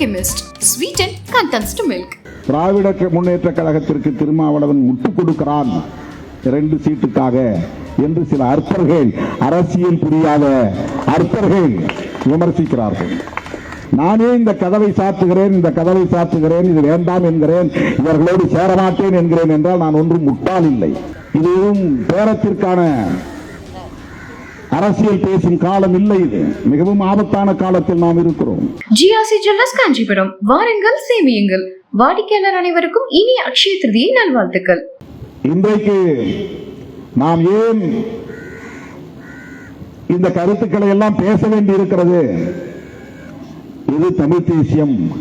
Alchemist. Sweeten contents to milk. Dravida Munnetra கழகத்திற்கு திருமாவளவன் முட்டு கொடுக்கிறான் இரண்டு சீட்டுக்காக என்று சில அற்பர்கள் அரசியல் புரியாத அற்பர்கள் விமர்சிக்கிறார்கள் நானே இந்த கதவை சாத்துகிறேன் இந்த கதவை சாத்துகிறேன் இது வேண்டாம் என்கிறேன் இவர்களோடு சேரமாட்டேன் என்கிறேன் என்றால் நான் ஒன்றும் முட்டால் இல்லை இதுவும் பேரத்திற்கான அரசியல் பேசும் காலம் இல்லை இது. மிகவும் ஆபத்தான காலத்தில் நாம் இருக்கிறோம். GRC Jewelers Kanchipuram. வாருங்கள் சேமியுங்கள். வாடிக்கையாளர் அனைவருக்கும் இனிய அக்ஷய திருதியை நல்வாழ்த்துக்கள். இன்றைக்கு நாம் ஏன் இந்த கருத்துக்களை எல்லாம் பேச வேண்டி இருக்கிறது இது தமிழ் தேசியம்.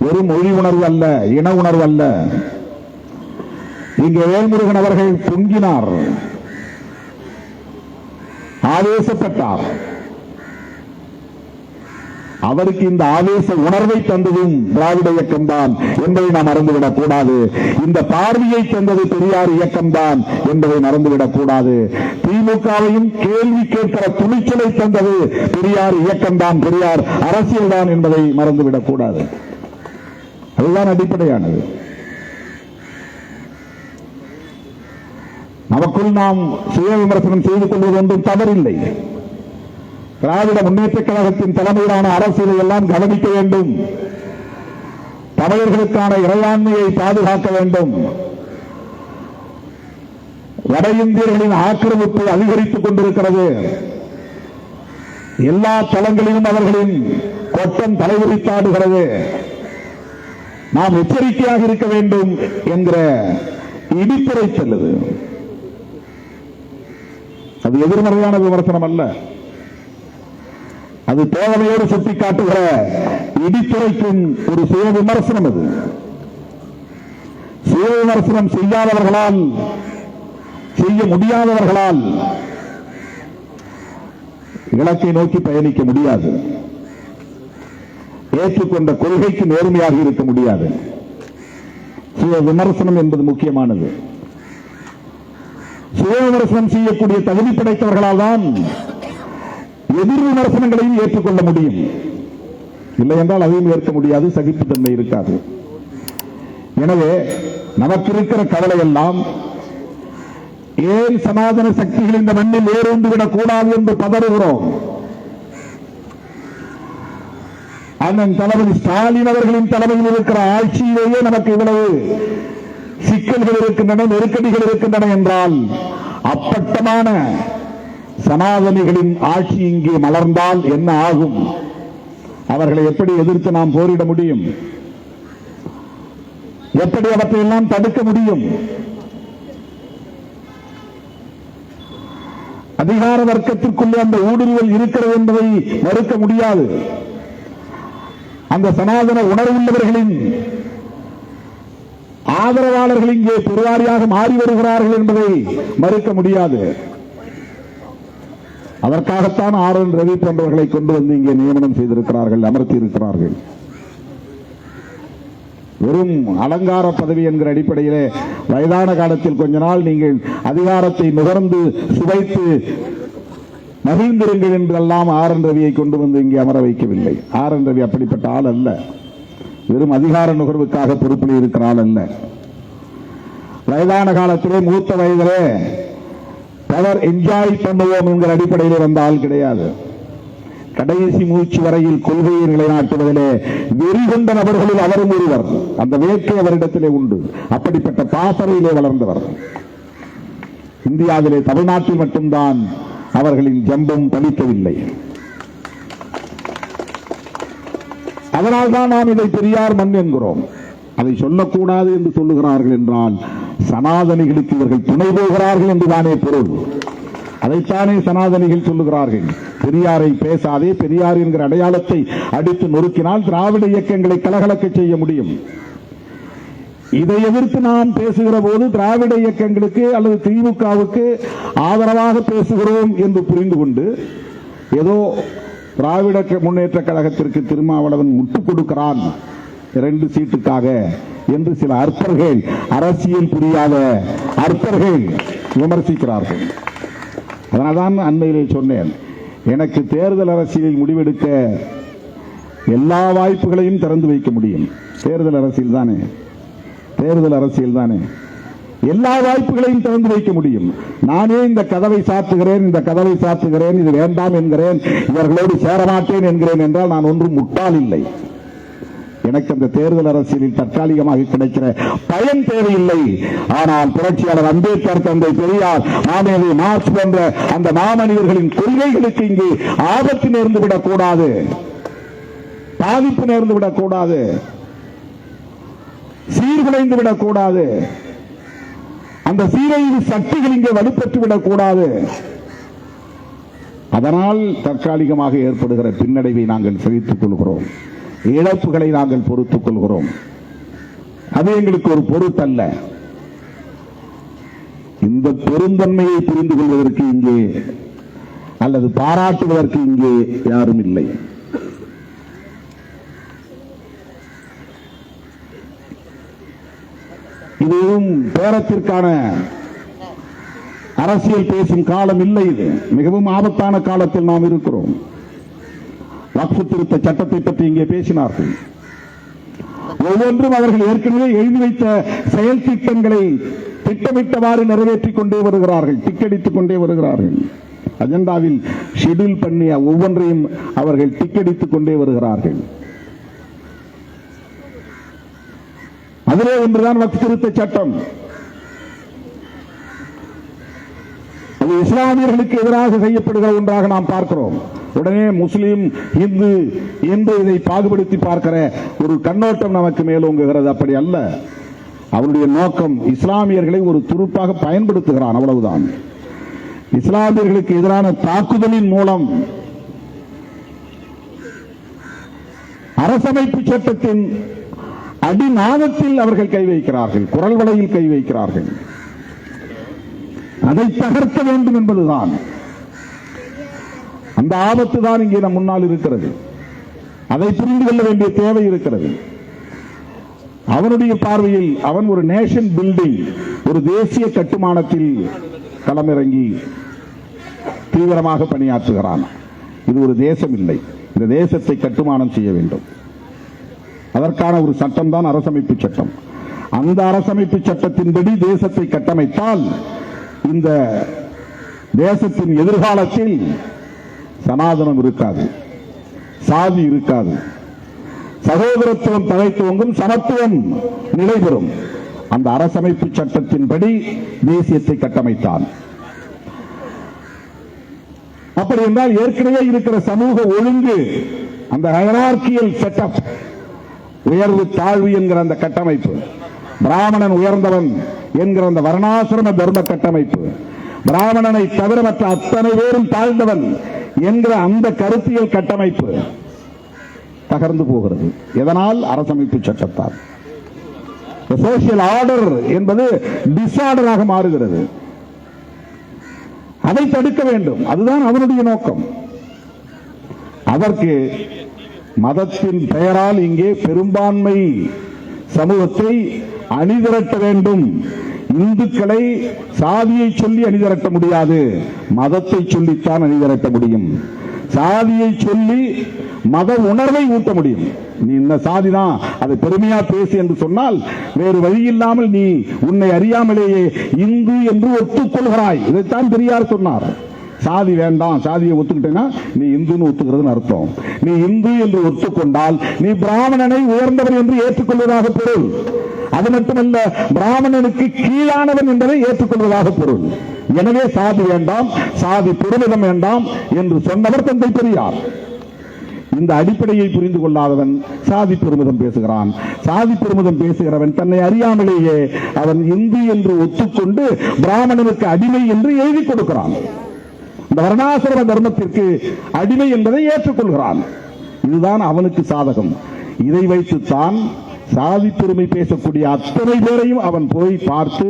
வெறும் மொழி உணர்வு அல்ல இன உணர்வு அல்ல. இங்கே வேல்முருகன் அவர்கள் பொங்கினார். ஆவேசப்பட்டார். அவருக்கு இந்த ஆவேச உணர்வை தந்ததும் திராவிட இயக்கம்தான் என்பதை நாம் மறந்துவிடக் கூடாது. இந்த பார்வையை தந்தது பெரியார் இயக்கம்தான் என்பதை மறந்துவிடக் கூடாது. திமுகவையும் கேள்வி கேட்கிற துணிச்சலை தந்தது பெரியார் இயக்கம்தான் பெரியார் அரசியல்தான் என்பதை மறந்துவிடக் கூடாது. அதுதான் அடிப்படையானது. அதில் நாம் சுய விமர்சனம் செய்து கொள்வது ஒன்றும் தவறில்லை. திராவிட முன்னேற்ற கழகத்தின் தலைமையிலான அரசியலை எல்லாம் கவனிக்க வேண்டும். தமிழர்களுக்கான இறையாண்மையை பாதுகாக்க வேண்டும். வட இந்தியர்களின் ஆக்கிரமிப்பு அதிகரித்துக் கொண்டிருக்கிறது. எல்லா தளங்களிலும் அவர்களின் கொட்டம் தலைவிரித்தாடுகிறது நாம் எச்சரிக்கையாக இருக்க வேண்டும் என்கிற இடித்துரை செல்லுது. அது எதிர்மறையான விமர்சனம் அல்ல அது தேவையோடு சுட்டி காட்டுகிற இடித்துரைக்கும் ஒரு சுய விமர்சனம் அது. சுய விமர்சனம் செய்யாதவர்களால் செய்ய முடியாதவர்களால் இலக்கை நோக்கி பயணிக்க முடியாது. ஏற்றுக்கொண்ட கொள்கைக்கு நேர்மையாக இருக்க முடியாது. சுய விமர்சனம் என்பது முக்கியமானது. சுய விமர்சனம் செய்யக்கூடிய தகுதி படைத்தவர்களால் தான் எதிர் விமர்சனங்களையும் ஏற்றுக்கொள்ள முடியும். இல்லை என்றால் அதையும் ஏற்க முடியாது சகிப்புத்தன்மை இருக்காது. எனவே நமக்கு இருக்கிற கவலை எல்லாம் ஏன் சனாதன சக்திகள் இந்த மண்ணில் வேரூந்து விடக் கூடாது என்று பதறுகிறோம்? அண்ணன் தளபதி ஸ்டாலின் அவர்களின் தலைமையில் இருக்கிற ஆட்சியிலேயே நமக்கு இவ்வளவு சிக்கல்கள் இருக்கின்றன நெருக்கடிகள் இருக்கின்றன என்றால் அப்பட்டமான சனாதனிகளின் ஆட்சி இங்கே மலர்ந்தால் என்ன ஆகும்? அவர்களை எப்படி எதிர்த்து நாம் போரிட முடியும்? எப்படி அவற்றையெல்லாம் தடுக்க முடியும்? அதிகார வர்க்கத்திற்குள்ளே அந்த ஊடுருவல் இருக்கிறது என்பதை மறுக்க முடியாது. அந்த சனாதன உணர்வுள்ளவர்களின் ஆதரவாளர்கள் இங்கே பெருவாரியாக மாறி வருகிறார்கள் என்பதை மறுக்க முடியாது. அதற்காகத்தான் ஆர் என் ரவி போன்றவர்களை கொண்டு வந்து இங்கே நியமனம் செய்திருக்கிறார்கள் அமர்த்தி இருக்கிறார்கள் வெறும் அலங்கார பதவி என்கிற அடிப்படையிலே வயதான காலத்தில் கொஞ்ச நாள் நீங்கள் அதிகாரத்தை நுகர்ந்து சுவைத்து மகிழ்ந்திருங்கள் என்றெல்லாம் ஆர் என் ரவியை கொண்டு வந்து இங்கே அமர வைக்கவில்லை. ஆர் என் ரவி அப்படிப்பட்ட ஆள் அல்ல. வெறும் அதிகார நுகர்வுக்காக பொறுப்பில் இருக்கிறாள் அல்ல. வயதான காலத்திலே மூத்த வயதிலே பவர் என்ஜாய் பண்ணுவோம் என்கிற அடிப்படையிலே வந்த ஆள் கிடையாது. கடைசி மூச்சு வரையில் கொள்கையை நிலைநாட்டுவதிலே வெறிகொண்ட நபர்களில் அவரும் ஒருவர். அந்த வேட்கை அவரிடத்திலே உண்டு. அப்படிப்பட்ட பாசறையிலே வளர்ந்தவர். இந்தியாவிலே தமிழ்நாட்டில் மட்டும்தான் அவர்களின் ஜம்பம் பலிக்கவில்லை. அதனால்தான் நாம் இதை பெரியார் மண் என்கிறோம். அதை சொல்லக்கூடாது என்று சொல்லுகிறார்கள் என்றால் சனாதனிகளுக்கு இவர்கள் துணை போகிறார்கள் என்றுதானே பொருள். அதைத்தானே சனாதனிகள் சொல்லுகிறார்கள். பெரியாரை பேசாதே பெரியார் என்கிற அடையாளத்தை அடித்து நொறுக்கினால் திராவிட இயக்கங்களை கலகலக்க செய்ய முடியும். இதை எதிர்த்து நாம் பேசுகிற போது திராவிட இயக்கங்களுக்கு அல்லது திமுகவுக்கு ஆதரவாக பேசுகிறோம் என்று புரிந்து கொண்டு ஏதோ திராவிட முன்னேற்ற கழகத்திற்கு திருமாவளவன் முட்டு கொடுக்கிறான். இரண்டு சீட்டுக்காக. என்று சில அற்பர்கள் அரசியல் புரியாத அற்பர்கள் விமர்சிக்கிறார்கள். அதனால்தான் அண்மையிலே சொன்னேன் எனக்கு தேர்தல் அரசியலில் முடிவெடுக்க எல்லா வாய்ப்புகளையும் திறந்து வைக்க முடியும். தேர்தல் அரசியல் தானே. தேர்தல் அரசியல் தானே. எல்லா வாய்ப்புகளையும் திறந்து வைக்க முடியும். நானே இந்த கதவை சாத்துகிறேன் இந்த கதவை சாத்துகிறேன் இது வேண்டாம் என்கிறேன் இவர்களோடு சேரமாட்டேன் என்கிறேன் என்றால் நான் ஒன்றும் முட்டாள் இல்லை. எனக்கு அந்த தேர்தல் அரசியலில் தற்காலிகமாக கிடைக்கிற பயன் தேவையில்லை. ஆனால் புரட்சியாளர் அம்பேத்கர் தந்தை பெரியார் மாமேதை மார்க்ஸ் போன்ற அந்த மாமனிதர்களின் கொள்கைகளுக்கு இங்கு ஆபத்து நேர்ந்து விடக்கூடாது பாதிப்பு நேர்ந்து விடக்கூடாது சீர்குலைந்து விடக்கூடாது அந்த சீரழிவு சக்திகள் இங்கே வலுப்பெற்று விடக்கூடாது அதனால் தற்காலிகமாக ஏற்படுகிற பின்னடைவை நாங்கள் சகித்துக் கொள்கிறோம். இழப்புகளை நாங்கள் பொறுத்துக் கொள்கிறோம். அது எங்களுக்கு ஒரு பொருட்டல்ல. இந்த பெருந்தன்மையை புரிந்து கொள்வதற்கு இங்கே அல்லது பாராட்டுவதற்கு இங்கே யாரும் இல்லை. இதுவும் பேரத்திற்கான அரசியல் பேசும் காலம் இல்லை இது. மிகவும் ஆபத்தான காலத்தில் நாம் இருக்கிறோம். வக்ஃபு திருத்த சட்டத்தை பற்றி இங்கே பேசினார்கள். ஒவ்வொன்றும் அவர்கள் ஏற்கனவே எழுதி வைத்த செயல் திட்டங்களை திட்டமிட்டவாறு நிறைவேற்றிக் கொண்டே வருகிறார்கள் டிக்கெடித்துக் கொண்டே வருகிறார்கள். அஜெண்டாவில் ஷெடியூல் பண்ணிய ஒவ்வொன்றையும் அவர்கள் டிக்கெடித்துக் கொண்டே வருகிறார்கள். அதிலே ஒன்றுதான் வக்ஃபு திருத்த சட்டம். அது இஸ்லாமியர்களுக்கு எதிராக செய்யப்படுகிற ஒன்றாக நாம் பார்க்கிறோம். உடனே முஸ்லீம் இந்து என்று இதை பாகுபடுத்தி பார்க்கிற ஒரு கண்ணோட்டம் நமக்கு மேலோங்குகிறது. அப்படி அல்ல. அவனுடைய நோக்கம் இஸ்லாமியர்களை ஒரு துருப்பாக பயன்படுத்துகிறான். அவ்வளவுதான். இஸ்லாமியர்களுக்கு எதிரான தாக்குதலின் மூலம் அரசமைப்பு சட்டத்தின் அடிநாதத்தில் அவர்கள் கை வைக்கிறார்கள் குரல் வலையில் கை வைக்கிறார்கள். அதை தகர்க்க வேண்டும் என்பதுதான். அந்த ஆபத்து தான் இங்கே நம் முன்னால் இருக்கிறது. அதை புரிந்து கொள்ள வேண்டிய தேவை இருக்கிறது. அவனுடைய பார்வையில் அவன் ஒரு நேஷன் பில்டிங் ஒரு தேசிய கட்டுமானத்தில் களமிறங்கி தீவிரமாக பணியாற்றுகிறான். இது ஒரு தேசம் இல்லை. இந்த தேசத்தை கட்டுமானம் செய்ய வேண்டும். அதற்கான ஒரு சட்டம் தான் அரசமைப்பு சட்டம். அந்த அரசமைப்பு சட்டத்தின்படி தேசத்தை கட்டமைத்தால் இந்த தேசத்தின் எதிர்காலத்தில் சனாதனம் இருக்காது சாதி இருக்காது. சகோதரத்துவம் தலைத்துவங்கும் சமத்துவம் நிலைபெறும். அந்த அரசமைப்பு சட்டத்தின்படி தேசியத்தை கட்டமைத்தான். அப்படி என்றால் ஏற்கனவே இருக்கிற சமூக ஒழுங்கு அந்த ஹயரார்கியல் செட்டப் உயர்வு தாழ்வு என்கிற அந்த கட்டமைப்பு. பிராமணன் உயர்ந்தவன் என்கிற அந்த வர்ணாசிரம தர்ம கட்டமைப்பு. பிராமணனை தவிர மற்ற அத்தனை பேரும் தாழ்ந்தவன் என்கிற அந்த கருத்தியல் கட்டமைப்பு தகர்ந்து போகிறது. எதனால்? அரசமைப்பு சட்டத்தால். சோசியல் ஆர்டர் என்பது டிஸ்ஆர்டராக மாறுகிறது. அதை தடுக்க வேண்டும். அதுதான் அவனுடைய நோக்கம். அதற்கு மதத்தின் பெயரால் இங்கே பெரும்பான்மை சமூகத்தை அணிதிரட்ட வேண்டும். இந்துக்களை சாதியை சொல்லி அணிதிரட்ட முடியாது. மதத்தை சொல்லித்தான் அணிதிரட்ட முடியும். சாதியை சொல்லி மத உணர்வை ஊட்ட முடியும். நீ இந்த சாதிதான் அதை பெருமையா பேசு என்று சொன்னால் வேறு வழி இல்லாமல் நீ உன்னை அறியாமலேயே இந்து என்று ஒத்துக்கொள்கிறாய். இதைத்தான் பெரியார் சொன்னார். சாதி வேண்டாம் சாதியை ஒத்துக்கிட்டேன்னா நீ இந்துன்னு ஒத்துக்கிறதுன்னு அர்த்தம். நீ இந்து என்று ஒத்துக்கொண்டால் நீ பிராமணனை உயர்ந்தவன் என்று ஏற்றுக்கொள்வதாக பொருள். அது மட்டுமல்ல பிராமணனுக்கு கீழானவன் என்பதை ஏற்றுக்கொள்வதாக பொருள். எனவே சாதி வேண்டாம் சாதி பெருமிதம் வேண்டாம் என்று சொன்னவர் தந்தை பெரியார். இந்த அடிப்படையை புரிந்து கொள்ளாதவன் சாதி பெருமிதம் பேசுகிறான். சாதி பெருமிதம் பேசுகிறவன் தன்னை அறியாமலேயே அவன் இந்து என்று ஒத்துக்கொண்டு பிராமணனுக்கு அடிமை என்று எழுதி கொடுக்கிறான். இந்த வர்ணாசிரம தர்மத்திற்கு அடிமை என்பதை ஏற்றுக்கொள்கிறான். இதுதான் அவனுக்கு சாதகம். இதை வைத்துத்தான் சாதி பெருமை பேசக்கூடிய அத்தனை பேரையும் அவன் போய் பார்த்து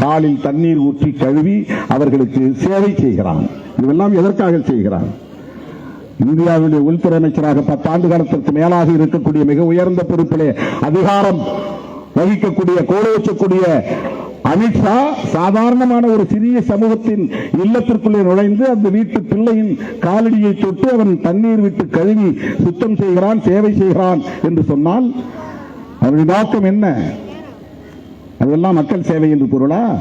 காலில் தண்ணீர் ஊற்றி கழுவி அவர்களுக்கு சேவை செய்கிறான். இதெல்லாம் எதற்காக செய்கிறான்? இந்தியாவுடைய உள்துறை அமைச்சராக பத்தாண்டு காலத்திற்கு மேலாக இருக்கக்கூடிய மிக உயர்ந்த பொறுப்பிலே அதிகாரம் வகிக்கக்கூடிய கோலோச்சக்கூடிய அமித்ஷா சாதாரணமான ஒரு சிறிய சமூகத்தின் இல்லத்திற்குள்ளே நுழைந்து அந்த வீட்டு பிள்ளையின் காலடியை தொட்டு அவன் தண்ணீர் விட்டு கழுவி சுத்தம் செய்கிறான் சேவை செய்கிறான் என்று சொன்னால் அவருடைய நோக்கம் என்ன? அதெல்லாம் மக்கள் சேவை என்று பொருளா?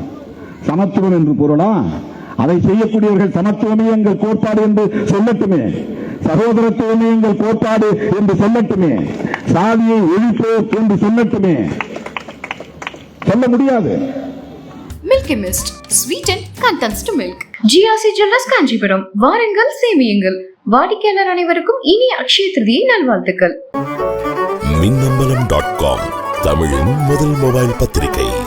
சமத்துவம் என்று பொருளா? அதை செய்யக்கூடியவர்கள் சமத்துவமே எங்கள் கோட்பாடு என்று சொல்லட்டுமே. சகோதரத்துவமே எங்கள் கோட்பாடு என்று சொல்லட்டுமே. சாதியை ஒழிப்போம் என்று சொல்லட்டுமே. சொல்ல முடியாது. Milky mist sweet and condensed milk GRC jewellers Kanchipuram. வாருங்கள் சேமியுங்கள். வாடிக்கையாளர் அனைவருக்கும் இனிய அக்ஷய திருதியை நல்வாழ்த்துக்கள். மின்னம்பலம் டாட் காம் தமிழின் முதல் மொபைல் பத்திரிகை.